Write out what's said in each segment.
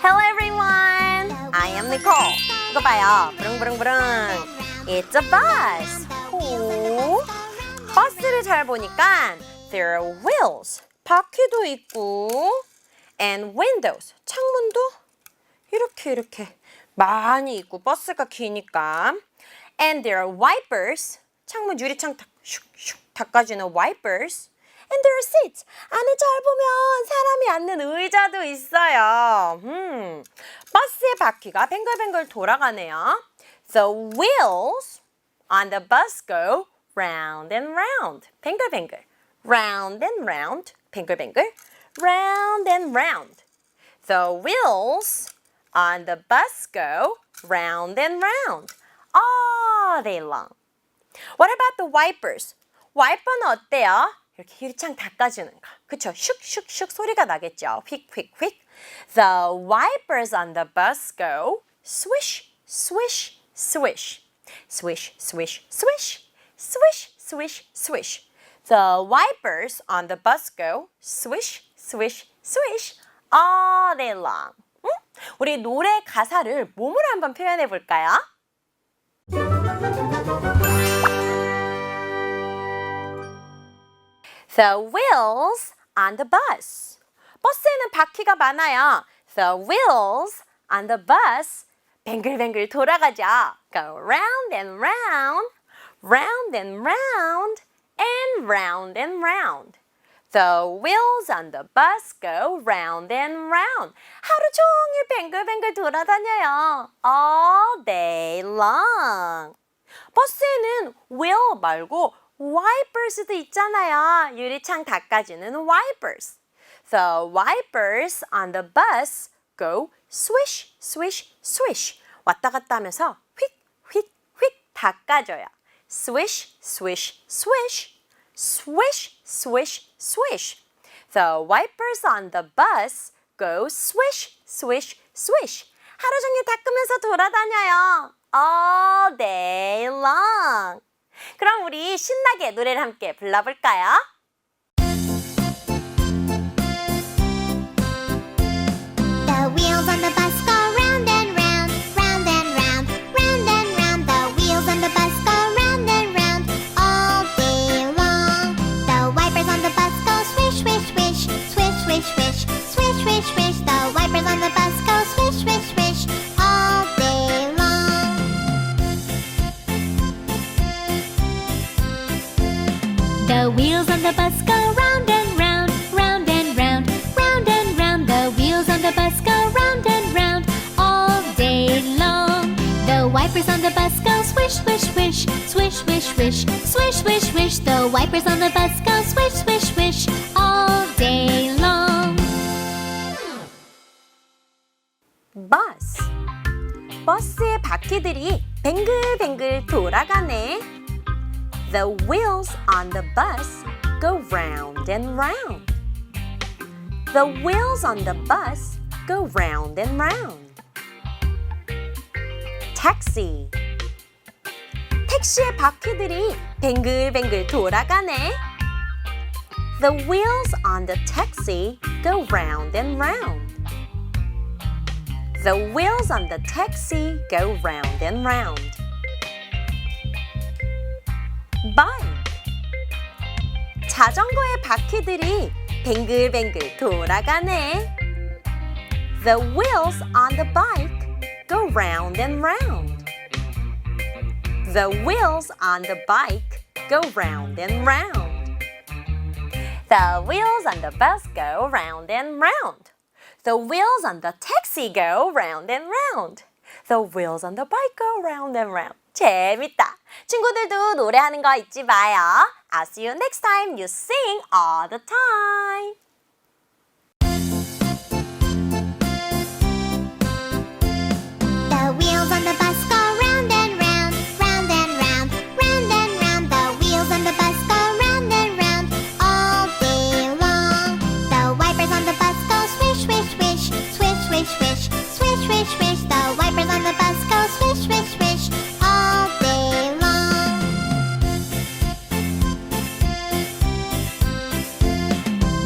Hello everyone. I am Nicole. 이거 봐요. 부릉부릉부릉. It's a bus. 오. 버스를 잘 보니까 there are wheels. 바퀴도 있고 and windows. 창문도 이렇게 이렇게 많이 있고 버스가 기니까 and there are wipers. 창문 유리창 탁 슉슉 닦아주는 wipers. And there are seats. 안에 잘 보면 사람이 앉는 의자도 있어요. 음, 버스의 바퀴가 뱅글뱅글 돌아가네요. The wheels on the bus go round and round. 뱅글뱅글. Round and round. 뱅글뱅글. Round and round. The wheels on the bus go round and round all day long. What about the wipers? 와이퍼는 어때요? 이렇게 유리창 닦아주는 거. 그쵸? 슉슉슉 소리가 나겠죠? 휙휙휙. The wipers on the bus go swish, swish, swish. Swish, swish, swish. Swish, swish, swish. The wipers on the bus go swish, swish, swish all day long. 응? 우리 노래 가사를 몸으로 한번 표현해 볼까요? The wheels on the bus. 버스에는 바퀴가 많아요. The wheels on the bus 뱅글뱅글 돌아가죠. Go round and round, round and round, and round and round. The wheels on the bus go round and round. 하루 종일 뱅글뱅글 돌아다녀요. All day long. 버스에는 wheel 말고 wipers도 있잖아요. 유리창 닦아주는 wipers. The wipers on the bus go swish, swish, swish. 왔다 갔다 하면서 휙, 휙, 휙 닦아줘요. Swish, swish, swish. Swish, swish, swish. The wipers on the bus go swish, swish, swish. 하루 종일 닦으면서 돌아다녀요. All day long. 그럼 우리 신나게 노래를 함께 불러볼까요? wheels on the bus go round and round, round and round, round and round. The wheels on the bus go round and round all day long. The wipers on the bus go swish, swish, swish, swish, swish, swish, swish, swish, swish. The wipers on the bus go swish, swish, swish all day long. bus. 버스의 바퀴들이 뱅글뱅글 돌아가네. The wheels on the bus go round and round. The wheels on the bus go round and round. taxi. 택시의 바퀴들이 뱅글뱅글 돌아가네. The wheels on the taxi go round and round. The wheels on the taxi go round and round. Bike. 자전거의 바퀴들이 뱅글뱅글 돌아가네. The wheels on the bike go round and round. The wheels on the bike go round and round. The wheels on the bus go round and round. The wheels on the taxi go round and round. The wheels on the bike go round and round. 재밌다. 친구들도 노래하는 거 잊지 마요. I'll see you next time. You sing all the time. The wheels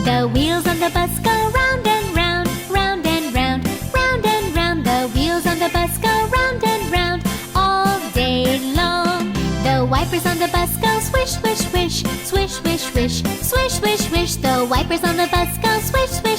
The wheels on the bus go round and round, round and round, round and round. The wheels on the bus go round and round all day long. The wipers on the bus go swish, swish, swish, swish, swish, swish, swish, swish. The wipers on the bus go swish, swish.